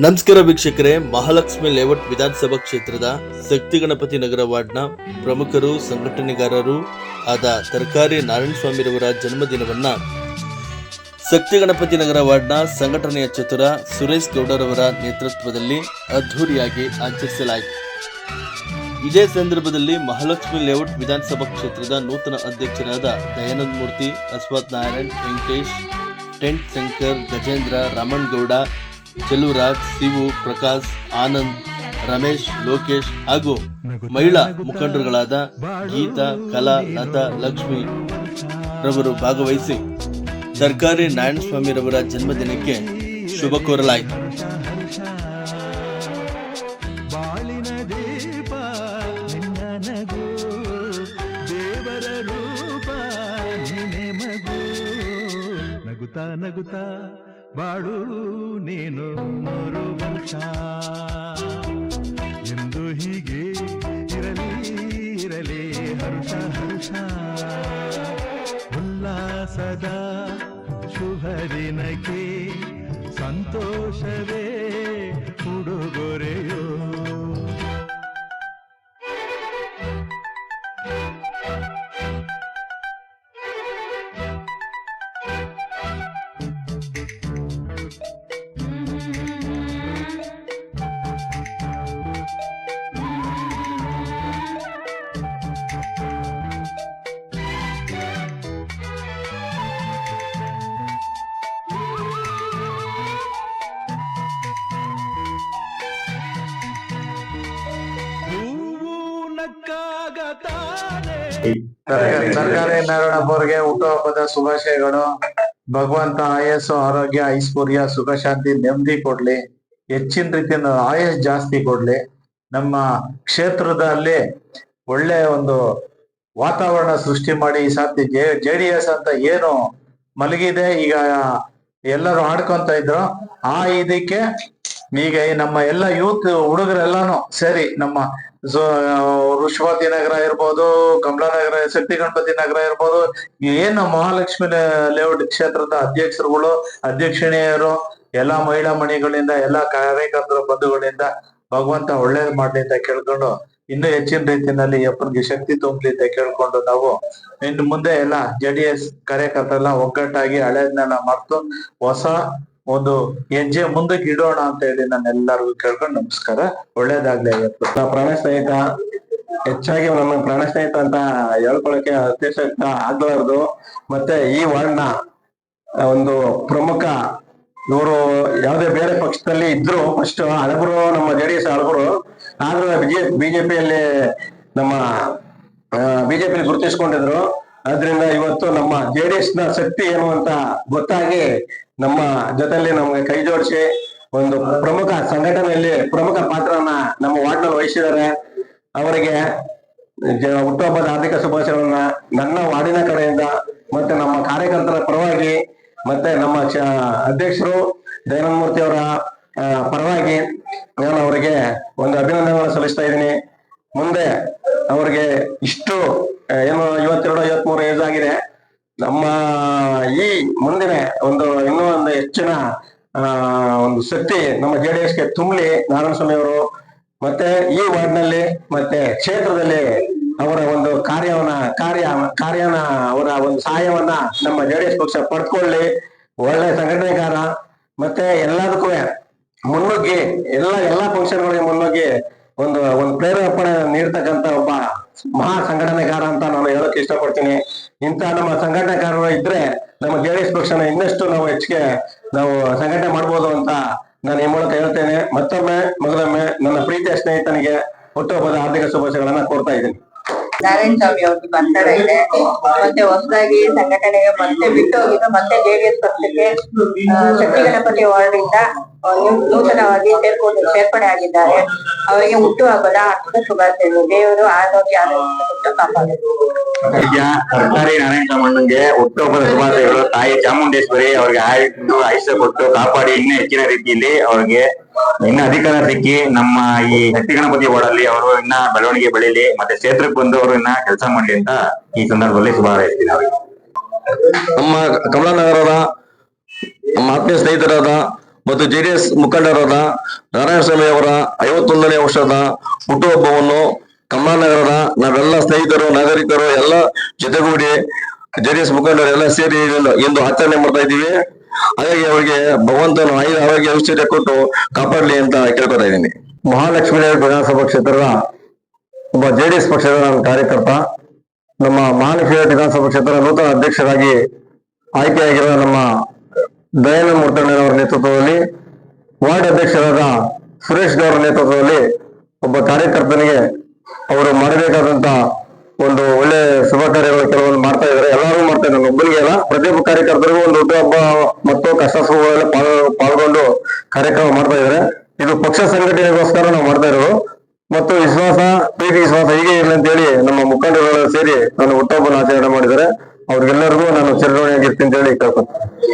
ನಮಸ್ಕಾರ ವೀಕ್ಷಕರೇ, ಮಹಾಲಕ್ಷ್ಮಿ ಲೇಔಟ್ ವಿಧಾನಸಭಾ ಕ್ಷೇತ್ರದ ಶಕ್ತಿ ಗಣಪತಿ ನಗರ ವಾರ್ಡ್ನ ಪ್ರಮುಖರು, ಸಂಘಟನೆಗಾರರು ಆದ ತರಕಾರಿ ನಾರಾಯಣಸ್ವಾಮಿರವರ ಜನ್ಮದಿನವನ್ನ ಶಕ್ತಿ ಗಣಪತಿ ನಗರ ವಾರ್ಡ್ನ ಸಂಘಟನೆಯ ಚತುರ ಸುರೇಶ್ ಗೌಡರವರ ನೇತೃತ್ವದಲ್ಲಿ ಅದ್ಧೂರಿಯಾಗಿ ಆಚರಿಸಲಾಯಿತು. ಇದೇ ಸಂದರ್ಭದಲ್ಲಿ ಮಹಾಲಕ್ಷ್ಮಿ ಲೇಔಟ್ ವಿಧಾನಸಭಾ ಕ್ಷೇತ್ರದ ನೂತನ ಅಧ್ಯಕ್ಷರಾದ ದಯಾನಂದ ಮೂರ್ತಿ ಅಶ್ವಥ್ ನಾರಾಯಣ್, ವೆಂಕಟೇಶ್, ಟೆಂಟ್ ಶಂಕರ್, ಗಜೇಂದ್ರ ರಾಮಣ್ಗೌಡ ಚೆಲುವರಾಜ್ ಶಿವು, ಪ್ರಕಾಶ್, ಆನಂದ್, ರಮೇಶ್, ಲೋಕೇಶ್ ಹಾಗೂ ಮಹಿಳಾ ಮುಖಂಡರುಗಳಾದ ಗೀತಾ, ಕಲಾ, ಲತಾ, ಲಕ್ಷ್ಮಿ ರವರು ಭಾಗವಹಿಸಿ ಸರ್ಕಾರಿ ನಾರಾಯಣಸ್ವಾಮಿರವರ ಜನ್ಮದಿನಕ್ಕೆ ಶುಭ ಕೋರಲಾಯಿತು. ನಗುತ್ತಾ ಬಾಳು ನೀನು ವರ್ಷ ಎಂದು ಹೀಗೆ ಸರ್ಕಾರಿ ನಾರಾಯಣಪ್ಪವ್ರಿಗೆ ಹುಟ್ಟುಹಬ್ಬದ ಶುಭಾಶಯಗಳು. ಭಗವಂತ ಆಯಸ್ಸು, ಆರೋಗ್ಯ, ಐಶ್ವರ್ಯ, ಸುಖ, ಶಾಂತಿ, ನೆಮ್ಮದಿ ಕೊಡ್ಲಿ. ಹೆಚ್ಚಿನ ರೀತಿಯಿಂದ ಆಯಸ್ ಜಾಸ್ತಿ ಕೊಡ್ಲಿ. ನಮ್ಮ ಕ್ಷೇತ್ರದಲ್ಲಿ ಒಳ್ಳೆ ಒಂದು ವಾತಾವರಣ ಸೃಷ್ಟಿ ಮಾಡಿ ಈ ಸಾತಿ ಜೆ ಜೆ ಡಿ ಎಸ್ ಅಂತ ಏನು ಮಲಗಿದೆ, ಈಗ ಎಲ್ಲರೂ ಆಡ್ಕೊಂತ ಇದ್ರು. ಆ ಇದಕ್ಕೆ ಈಗ ನಮ್ಮ ಎಲ್ಲ ಯೂತ್ ಹುಡುಗರೆಲ್ಲಾನು ಸೇರಿ ನಮ್ಮ ಸೊ ಋಷಭಾವತಿ ನಗರ ಇರ್ಬೋದು ಕಮಲಾನಗರ ಶಕ್ತಿ ಗಣಪತಿ ನಗರ ಇರ್ಬೋದು, ಏನು ಮಹಾಲಕ್ಷ್ಮಿ ಲೇಔಟ್ ಕ್ಷೇತ್ರದ ಅಧ್ಯಕ್ಷರುಗಳು, ಅಧ್ಯಕ್ಷಣೀಯರು, ಎಲ್ಲಾ ಮಹಿಳಾ ಮಣಿಗಳಿಂದ, ಎಲ್ಲಾ ಕಾರ್ಯಕರ್ತರ ಬಂಧುಗಳಿಂದ ಭಗವಂತ ಒಳ್ಳೇದ್ ಮಾಡ್ಲಿ ಅಂತ ಕೇಳ್ಕೊಂಡು, ಇನ್ನೂ ಹೆಚ್ಚಿನ ರೀತಿಯಲ್ಲಿ ಅಪ್ಪನಿಗೆ ಶಕ್ತಿ ತುಂಬಲಿ ಅಂತ ಕೇಳ್ಕೊಂಡು ನಾವು ಇನ್ನು ಮುಂದೆ ಎಲ್ಲ ಜೆ ಡಿ ಎಸ್ ಕಾರ್ಯಕರ್ತರೆಲ್ಲ ಒಗ್ಗಟ್ಟಾಗಿ ಹಳೆಯದನ್ನೆಲ್ಲ ಮರೆತು ಹೊಸ ಒಂದು ಹೆಜ್ಜೆ ಮುಂದಕ್ಕೆ ಇಡೋಣ ಅಂತ ಹೇಳಿ ನಾನು ಎಲ್ಲರಿಗೂ ಕೇಳ್ಕೊಂಡು ನಮಸ್ಕಾರ. ಒಳ್ಳೇದಾಗ್ಲಿ ಇವತ್ತು ಪ್ರಾಣ ಸ್ನೇಹಿತ, ಹೆಚ್ಚಾಗಿ ನಮ್ಮ ಪ್ರಾಣ ಸ್ನೇಹಿತ ಅಂತ ಹೇಳ್ಕೊಳಕ್ಕೆ ಅತ್ಯಶಕ್ತ ಆಗ್ಲಾರ್ದು. ಮತ್ತೆ ಈ ವರ್ಣ ಒಂದು ಪ್ರಮುಖ, ಇವರು ಯಾವುದೇ ಬೇರೆ ಪಕ್ಷದಲ್ಲಿ ಇದ್ರು ಫಸ್ಟ್ ಹಳಬರು, ನಮ್ಮ ಜೆ ಡಿ ಎಸ್ ಹಳಬರು, ಆದ್ರೆ ಬಿಜೆಪಿಯಲ್ಲಿ ನಮ್ಮ ಬಿಜೆಪಿ ಗುರುತಿಸ್ಕೊಂಡಿದ್ರು. ಆದ್ರಿಂದ ಇವತ್ತು ನಮ್ಮ ಜೆ ಡಿ ಎಸ್ನ ಶಕ್ತಿ ಏನು ಅಂತ ಗೊತ್ತಾಗಿ ನಮ್ಮ ಜೊತೆಯಲ್ಲಿ ನಮ್ಗೆ ಕೈ ಜೋಡಿಸಿ ಒಂದು ಪ್ರಮುಖ ಸಂಘಟನೆಯಲ್ಲಿ ಪ್ರಮುಖ ಪಾತ್ರನ ನಮ್ಮ ವಾರ್ಡ್ನಲ್ಲಿ ವಹಿಸಿದ್ದಾರೆ. ಅವರಿಗೆ ಹುಟ್ಟುಹಬ್ಬದ ಹಾರ್ದಿಕ ಶುಭಾಶಯಗಳನ್ನ ನನ್ನ ವಾರ್ಡಿನ ಕಡೆಯಿಂದ ಮತ್ತೆ ನಮ್ಮ ಕಾರ್ಯಕರ್ತರ ಪರವಾಗಿ ಮತ್ತೆ ನಮ್ಮ ಕ್ಷ- ಅಧ್ಯಕ್ಷರು ದಯಾನಂದ ಮೂರ್ತಿ ಅವರ ಪರವಾಗಿ ನಾನು ಅವರಿಗೆ ಒಂದು ಅಭಿನಂದನೆಗಳನ್ನು ಸಲ್ಲಿಸ್ತಾ ಇದ್ದೀನಿ. ಮುಂದೆ ಅವರಿಗೆ ಇಷ್ಟು ಏನು ಐವತ್ತೆರಡು, ಐವತ್ಮೂರು ಏಜ್ ಆಗಿದೆ. ನಮ್ಮ ಈ ಮುಂದಿನ ಒಂದು ಹೆಚ್ಚಿನ ಒಂದು ಶಕ್ತಿ ನಮ್ಮ ಜೆ ಡಿ ಎಸ್ಗೆ ತುಂಬಲಿ ನಾರಾಯಣಸ್ವಾಮಿ ಅವರು ಮತ್ತೆ ಈ ವಾರ್ಡ್ನಲ್ಲಿ ಮತ್ತೆ ಕ್ಷೇತ್ರದಲ್ಲಿ ಅವರ ಒಂದು ಕಾರ್ಯವನ್ನ, ಕಾರ್ಯ, ಕಾರ್ಯನ, ಅವರ ಒಂದು ಸಹಾಯವನ್ನ ನಮ್ಮ ಜೆ ಡಿ ಎಸ್ ಪಕ್ಷ ಪಡ್ಕೊಳ್ಳಿ. ಒಳ್ಳೆ ಸಂಘಟನೆಗಾರ. ಮತ್ತೆ ಎಲ್ಲದಕ್ಕೂ ಮುನ್ನುಗ್ಗಿ, ಎಲ್ಲ, ಎಲ್ಲಾ ಫಂಕ್ಷನ್ಗಳಿಗೆ ಮುನ್ನುಗ್ಗಿ ಒಂದು ಒಂದು ಪ್ರೇರೇಪಣೆ ನೀಡ್ತಕ್ಕಂತ ಒಬ್ಬ ಮಹಾ ಸಂಘಟನೆಗಾರ ಅಂತ ನಾನು ಹೇಳಕ್ ಇಷ್ಟಪಡ್ತೀನಿ. ಇಂತ ನಮ್ಮ ಸಂಘಟನೆಗಾರರು ಇದ್ರೆ ನಮ್ಮ ಜೆ ಡಿ ಎಸ್ ಪಕ್ಷನ ಇನ್ನಷ್ಟು ನಾವು ಹೆಚ್ಚಿಗೆ ನಾವು ಸಂಘಟನೆ ಮಾಡ್ಬೋದು ಅಂತ ನಾನು ಈ ಮೂಲಕ ಹೇಳ್ತೇನೆ. ಮತ್ತೊಮ್ಮೆ ಮೊದಲೊಮ್ಮೆ ನನ್ನ ಪ್ರೀತಿಯ ಸ್ನೇಹಿತನಿಗೆ ಹುಟ್ಟುಹಬ್ಬದ ಹಾರ್ದಿಕ ಶುಭಾಶಯಗಳನ್ನ ಕೋರ್ತಾ ಇದ್ದೀನಿ. ನಾರಾಯಣ ಸ್ವಾಮಿ ಅವ್ರಿಗೆ ಬರ್ತಾರೆ ಇದೆ. ಮತ್ತೆ ಹೊಸದಾಗಿ ಸಂಘಟನೆಗೆ ಮತ್ತೆ ಬಿಟ್ಟು ಹೋಗಿದ್ದು ಮತ್ತೆ ಜೆಡಿಎಸ್ ಪಕ್ಷಕ್ಕೆ ಶಕ್ತಿ ಗಣಪತಿ ವಾರ್ಡ್ ಇಂದ ನೂತನವಾಗಿ ಸೇರ್ಕೊಂಡು, ಸೇರ್ಪಡೆ ಆಗಿದ್ದಾರೆ. ಅವರಿಗೆ ಹುಟ್ಟುಹಬ್ಬದ ಹಬ್ಬದ ಶುಭಾಶಯ ದೇವರು ಆರೋಗ್ಯ ಆರೋಗ್ಯ. ಈಗ ಸರ್ಕಾರಿ ನಾರಾಯಣ ಸಾಮಣ್ಣಂಗೆ ಹುಟ್ಟುಹಬ್ಬದ ಶುಭಾಶಯಗಳು. ತಾಯಿ ಚಾಮುಂಡೇಶ್ವರಿ ಅವ್ರಿಗೆ ಆಯುಷ್ಯ ಆಯುಷ್ಯ ಕೊಟ್ಟು ಕಾಪಾಡಿ ಇನ್ನೂ ಹೆಚ್ಚಿನ ರೀತಿಯಲ್ಲಿ ಅವ್ರಿಗೆ ಇನ್ನ ಅಧಿಕಾರ ಸಿಕ್ಕಿ ನಮ್ಮ ಈ ಶಕ್ತಿ ಗಣಪತಿ ವಾರ್ಡಲ್ಲಿ ಅವರು ಇನ್ನ ಬೆಳವಣಿಗೆ ಬೆಳೀಲಿ ಮತ್ತೆ ಕ್ಷೇತ್ರಕ್ಕೆ ಬಂದು ಅವರು ಇನ್ನ ಕೆಲಸ ಮಾಡಿ ಅಂತ ಈ ಸಂದರ್ಭದಲ್ಲಿ ಶುಭ ಹಾರೈಸ್ತೀನಿ ಅವ್ರಿಗೆ. ನಮ್ಮ ಕಮಲಾನಗರದ ನಮ್ಮ ಆತ್ಮೀಯ ಸ್ನೇಹಿತರಾದ ಮತ್ತು ಜೆಡಿಎಸ್ ಮುಖಂಡರಾದ ನಾರಾಯಣಸ್ವಾಮಿ ಅವರ ಐವತ್ತೊಂದನೇ ವರ್ಷದ ಹುಟ್ಟುಹಬ್ಬವನ್ನು ಕಮಲಾನಗರದ ನಾವೆಲ್ಲ ಸ್ನೇಹಿತರು, ನಾಗರಿಕರು, ಎಲ್ಲ ಜೊತೆಗೂಡಿ ಜೆಡಿಎಸ್ ಮುಖಂಡರು ಎಲ್ಲ ಸೇರಿ ಇಂದು ಆಚರಣೆ ಮಾಡ್ತಾ ಇದ್ದೀವಿ. ಹಾಗಾಗಿ ಅವರಿಗೆ ಭಗವಂತನು ಆಯುಧ ಆರೋಗ್ಯ ಔಷಧ ಕೊಟ್ಟು ಕಾಪಾಡಲಿ ಅಂತ ಕೇಳ್ಕೊತಾ ಇದ್ದೀನಿ. ಮಹಾಲಕ್ಷ್ಮೀ ವಿಧಾನಸಭಾ ಕ್ಷೇತ್ರದ ಒಬ್ಬ ಜೆಡಿಎಸ್ ಪಕ್ಷದ ಕಾರ್ಯಕರ್ತ, ನಮ್ಮ ಮಹಾಲಕ್ಷ್ಮೀ ವಿಧಾನಸಭಾ ಕ್ಷೇತ್ರದ ನೂತನ ಅಧ್ಯಕ್ಷರಾಗಿ ಆಯ್ಕೆಯಾಗಿರುವ ನಮ್ಮ ದಯಾನಂದ ಮೂರ್ತಣ್ಣನವರ ನೇತೃತ್ವದಲ್ಲಿ, ವಾರ್ಡ್ ಅಧ್ಯಕ್ಷರಾದ ಸುರೇಶ್ ಗೌಡ ನೇತೃತ್ವದಲ್ಲಿ ಒಬ್ಬ ಕಾರ್ಯಕರ್ತನಿಗೆ ಅವರು ಮಾಡಬೇಕಾದಂತ ಒಂದು ಒಳ್ಳೆ ಶುಭ ಕಾರ್ಯಗಳು ಕೆಲವೊಂದು ಮಾಡ್ತಾ ಇದ್ದಾರೆ. ಎಲ್ಲರೂ ಮಾಡ್ತಾರೆ ನನ್ನ ಒಬ್ಬರಿಗೆ ಅಲ್ಲ, ಪ್ರತಿಯೊಬ್ಬ ಕಾರ್ಯಕರ್ತರಿಗೂ ಒಂದು ದೊಡ್ಡ ಹಬ್ಬ ಮತ್ತು ಕಷ್ಟ ಸುಖಗಳಲ್ಲಿ ಪಾಲ್ಗೊಂಡು ಕಾರ್ಯಕ್ರಮ ಮಾಡ್ತಾ ಇದ್ದಾರೆ. ಇದು ಪಕ್ಷ ಸಂಘಟನೆಗೋಸ್ಕರ ನಾವು ಮಾಡ್ತಾ ಇರೋದು. ಮತ್ತು ವಿಶ್ವಾಸ, ಪ್ರೀತಿ ವಿಶ್ವಾಸ ಹೀಗೆ ಇರಲಿ ಅಂತ ಹೇಳಿ ನಮ್ಮ ಮುಖಂಡರುಗಳು ಸೇರಿ ನಾನು ಹುಟ್ಟಹಬ್ಬನ ಆಚರಣೆ ಮಾಡಿದ್ದಾರೆ. ಅವ್ರಿಗೆಲ್ಲರಿಗೂ ನಾನು ಚಿರಋಣಿಯಾಗಿರ್ತೀನಿ ಅಂತ ಹೇಳಿ ಕೇಳ್ಕೊತೀನಿ.